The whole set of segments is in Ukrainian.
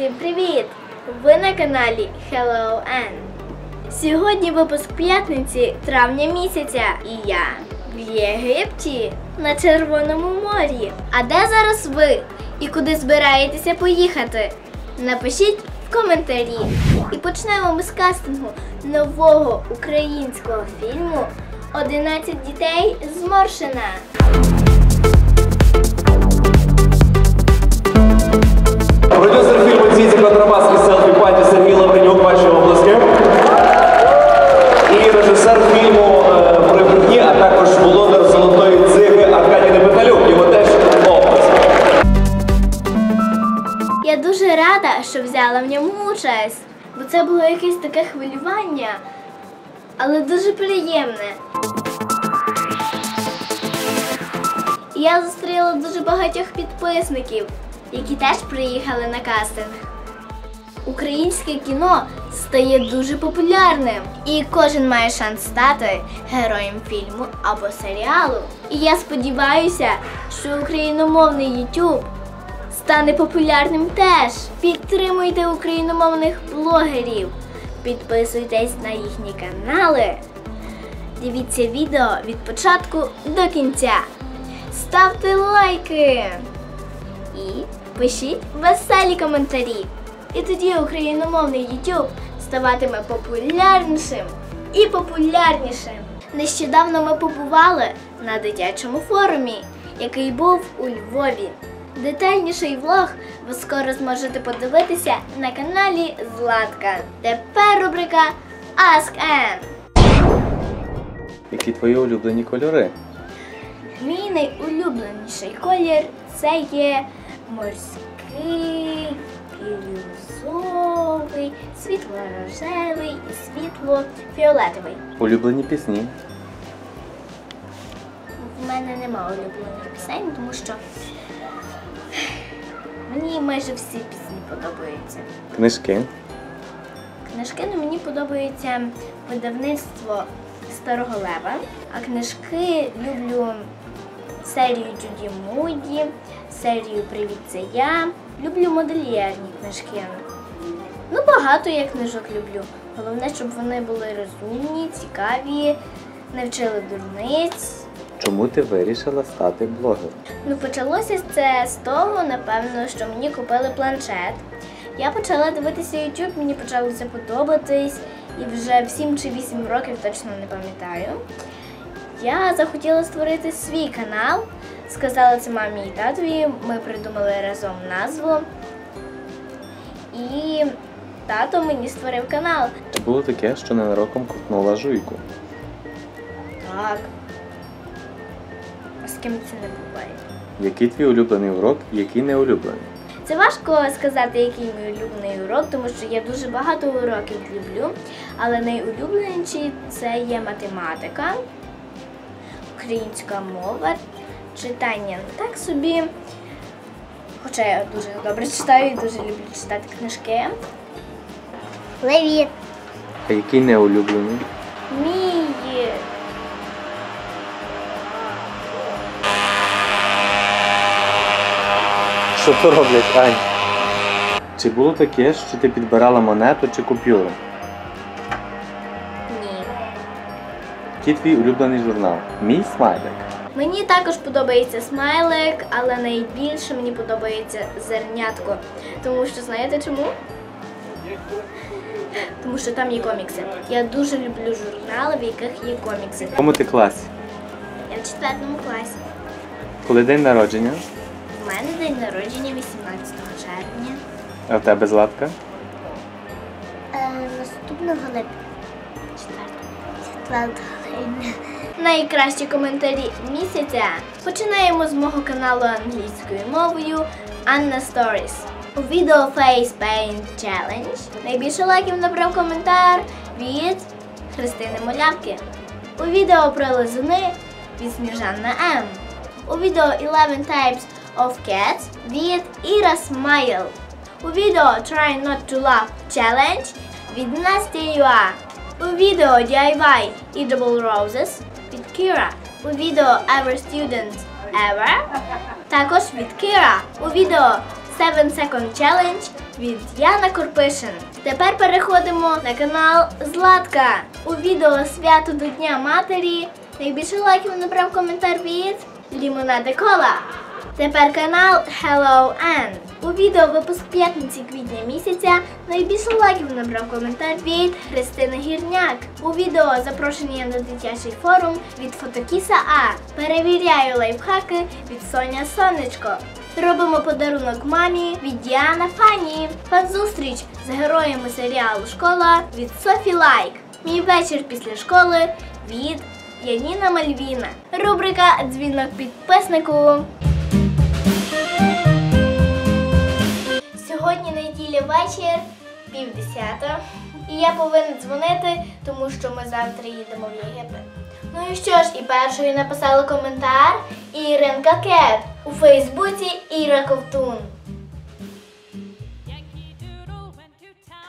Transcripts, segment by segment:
Усім привіт! Ви на каналі Hello Ann. Сьогодні випуск п'ятниці травня місяця і я в Єгипті на Червоному морі. А де зараз ви і куди збираєтеся поїхати? Напишіть в коментарі. І почнемо ми з кастингу нового українського фільму «11 дітей зморшена. Продюсер фільму «Дзідзі Контрабас» і селфі паті Сергій Лавренюк, ваші обласки. І режисер фільму е, «При брехні», а також володар золотої циги Аркадій Непеталюк. Його теж обласки. Я дуже рада, що взяла в ньому участь, бо це було якесь таке хвилювання, але дуже приємне. Я зустріла дуже багатьох підписників, які теж приїхали на кастинг. Українське кіно стає дуже популярним, і кожен має шанс стати героєм фільму або серіалу. І я сподіваюся, що україномовний YouTube стане популярним теж. Підтримуйте україномовних блогерів, підписуйтесь на їхні канали, дивіться відео від початку до кінця, ставте лайки і пишіть веселі коментарі. І тоді україномовний YouTube ставатиме популярнішим і популярнішим. Нещодавно ми побували на дитячому форумі, який був у Львові. Детальніший влог ви скоро зможете подивитися на каналі Златка. Тепер рубрика Ask Ann. Які твої улюблені кольори? Мій найулюбленіший колір це є морський, бірюзовий, світло-рожевий і світло-фіолетовий. Улюблені пісні. В мене нема улюблених пісень, тому що мені майже всі пісні подобаються. Книжки. Книжки ну, мені подобається видавництво Старого Лева, а книжки люблю серію Джуді Муді, серію Привіт, це я. Люблю модельєрні книжки. Ну, багато я книжок люблю. Головне, щоб вони були розумні, цікаві, не вчили дурниць. Чому ти вирішила стати блогером? Ну, почалося це з того, напевно, що мені купили планшет. Я почала дивитися YouTube, мені почало це подобатись, і вже в 7 чи 8 років точно не пам'ятаю. Я захотіла створити свій канал. Сказала це мамі і татові. Ми придумали разом назву. І тато мені створив канал. Чи було таке, що ненароком крутнула жуйку? Так. А з ким це не буває? Який твій улюблений урок, який не улюблений? Це важко сказати, який мій улюблений урок, тому що я дуже багато уроків люблю. Але найулюбленіші це є математика, українська мова, читання ну, так собі. Хоча я дуже добре читаю і дуже люблю читати книжки. Привіт! А який не улюблений? Мій Що то роблять, Ань? Чи було таке, що ти підбирала монету чи купюру? Який твій улюблений журнал? Мій смайлик. Мені також подобається смайлик, але найбільше мені подобається зернятко. Тому що знаєте чому? Тому що там є комікси. Я дуже люблю журнали, в яких є комікси. В якому ти класі? Я в четвертому класі. Коли день народження? У мене день народження 18 червня. А в тебе Златка? наступного липня. Четвертого Найкращі коментарі місяця. Починаємо з мого каналу англійською мовою Anna Stories. У відео Face Paint Challenge найбільше лайків набрав коментар від Христини Молявки. У відео про лизуни від Сніжанна М. У відео 11 Types of Cats від Іра Смайл. У відео Try Not to Laugh Challenge від Настя Юа. У відео DIY Edible Roses від Кіра. У відео Ever Student Ever також від Кіра. У відео 7 Second Challenge від Яна Корпишин. Тепер переходимо на канал Златка. У відео свято до Дня Матері найбільше лайків набрав коментар від Лімонади Кола. Тепер канал Hello Ann. У відео випуск п'ятниці квітня місяця найбільше лайків набрав коментар від Христини Гірняк. У відео запрошення на дитячий форум від Фотокіса А. Перевіряю лайфхаки від Соня Сонечко. Робимо подарунок мамі від Діана Фані. Фан-зустріч з героями серіалу Школа від Софі Лайк. Мій вечір після школи від Яніна Мальвіна. Рубрика Дзвінок підписнику. Сьогодні вечір, пів десята. І я повинна дзвонити, тому що ми завтра їдемо в Єгипет. Ну і що ж, і першою написала коментар Іринка Кет у Фейсбуці Іра Ковтун.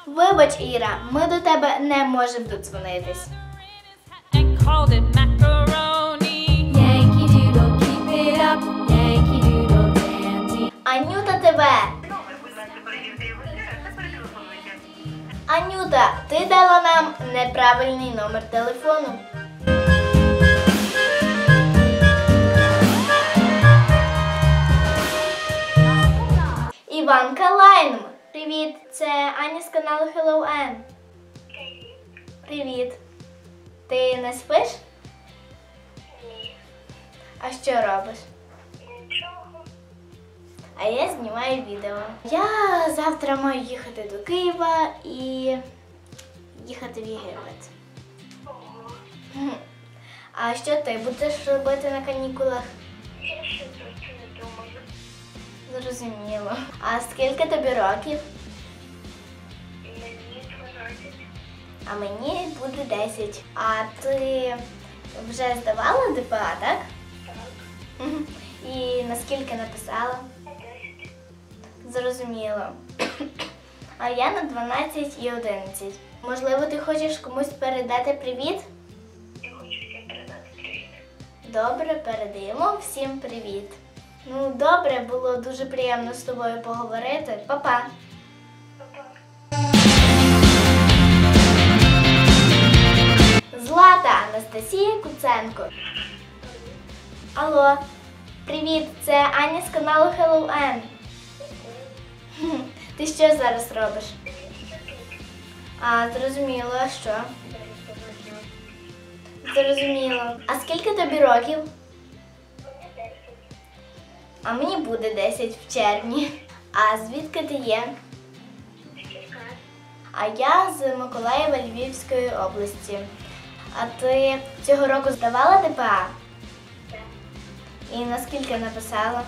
Вибач, Іра, ми до тебе не можемо додзвонитись. and called Анюта, ти дала нам неправильний номер телефону. Іванка Лайнм. Привіт, це Аня з каналу Hello Ann. Привіт. Ти не спиш? А що робиш? А я знімаю відео. Я завтра маю їхати до Києва і їхати в Єгипет. А що ти будеш робити на канікулах? Зрозуміло. А скільки тобі років? А мені буде 10. А ти вже здавала ДПА, так? Мгм. І наскільки написала? Зрозуміло. А я на 12 і 11. Можливо, ти хочеш комусь передати привіт? Я хочу всім передати привіт. Добре, передаємо всім привіт. Ну, добре, було дуже приємно з тобою поговорити. Па-па. Злата Анастасія Куценко. Алло, привіт, це Аня з каналу Hello Ann. Ти що зараз робиш? А, зрозуміло, а що? Зрозуміло. А скільки тобі років? А мені буде 10 в червні. А звідки ти є? А я з Миколаєва Львівської області. А ти цього року здавала ДПА? І наскільки написала?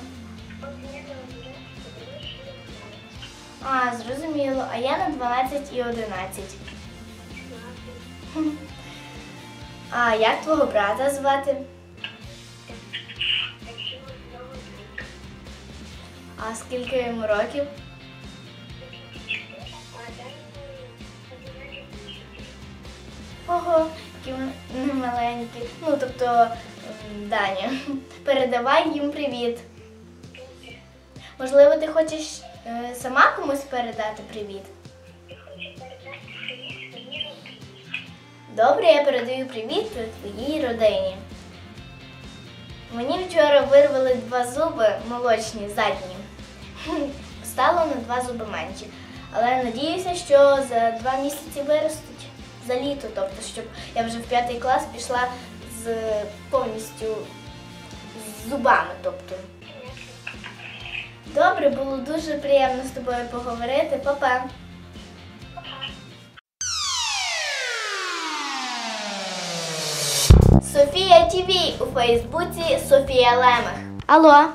А, зрозуміло. А я на 12 і 11. А як твого брата звати? А скільки йому років? Ого, вони маленькі. Ну, тобто, Даня. Передавай їм привіт. Можливо, ти хочеш сама комусь передати привіт? Добре, я передаю привіт твоїй родині. Мені вчора вирвали два зуби молочні, задні. Стало на два зуби менші. Але надіюся, що за два місяці виростуть за літо, тобто, щоб я вже в п'ятий клас пішла з повністю з зубами. Тобто. Добре, було дуже приємно з тобою поговорити. Па-па. Софія ТВ у Фейсбуці Софія Лемех. Алло.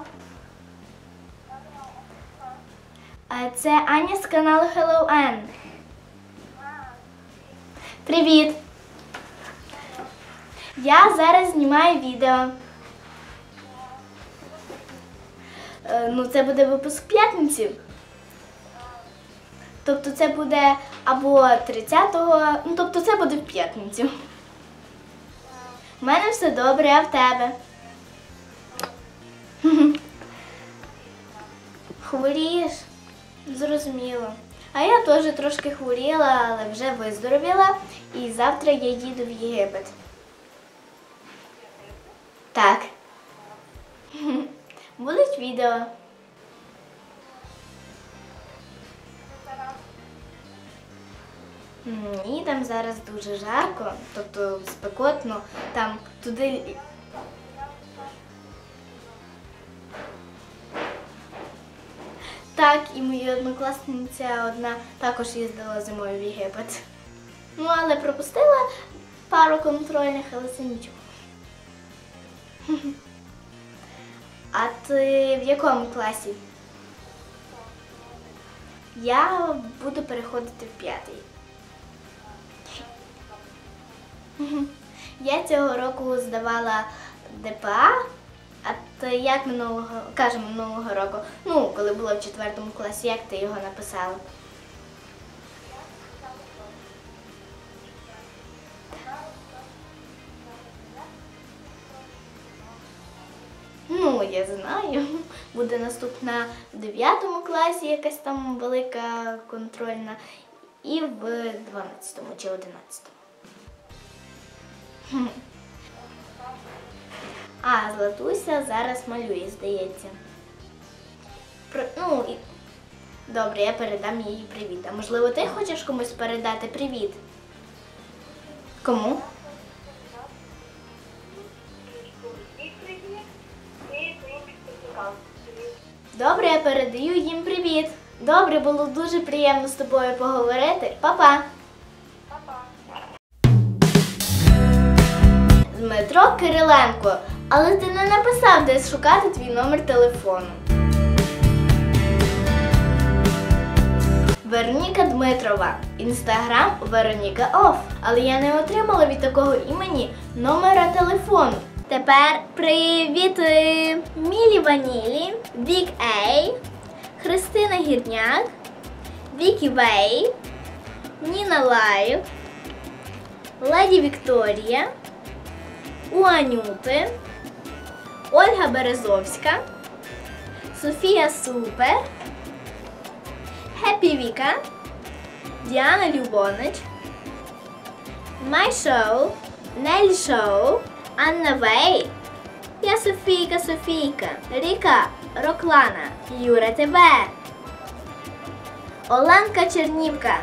А Це Аня з каналу Hello Ann. Привіт. Я зараз знімаю відео. Ну, це буде випуск п'ятниці. Тобто це буде або 30-го, ну тобто це буде в п'ятницю. У мене все добре, а в тебе. Хворієш? Зрозуміло. А я теж трошки хворіла, але вже виздоровіла. І завтра я їду в Єгипет. Так. Будуть відео. Ні, там зараз дуже жарко, тобто спекотно, там туди. Так, і моя однокласниця одна також їздила зимою в Єгипет. Ну, але пропустила пару контрольних, але це нічого. А ти в якому класі? Я буду переходити в п'ятий. Я цього року здавала ДПА, а ти як минулого, каже минулого року, ну, коли була в четвертому класі, як ти його написала? Я знаю. Буде наступна в 9 класі якась там велика контрольна, і в 12 чи 11. А, Златуся зараз малює, здається. Про, ну, і... Добре, я передам їй привіт. А можливо, ти хочеш комусь передати привіт? Кому? Добре, я передаю їм привіт. Добре, було дуже приємно з тобою поговорити. Па-па. Дмитро Кириленко. Але ти не написав, де шукати твій номер телефону. Вероніка Дмитрова. Інстаграм Вероніка Оф. Але я не отримала від такого імені номера телефону. Тепер привіт! Мілі Ванілі, Вік Ей, Христина Гірняк, Вікі Вей, Ніна Лайв, Леді Вікторія, у Анюти, Ольга Березовська, Софія Супер, Хеппі Віка, Діана Любонич, Май Шоу, Нель Шоу, Анна Вей, я Софійка Софійка, Ріка Роклана, Юра ТБ, Оленка Чернівка,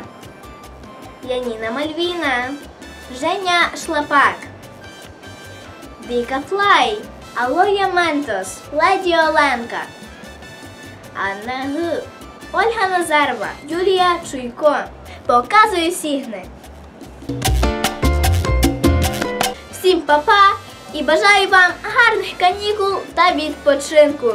Яніна Мальвіна, Женя Шлапак, Віка Флай, Алоя Ментос, Леді Оленка, Анна Г, Ольга Назарова, Юлія Чуйко. Показую сігни. Всім па-па і бажаю вам гарних канікул та відпочинку!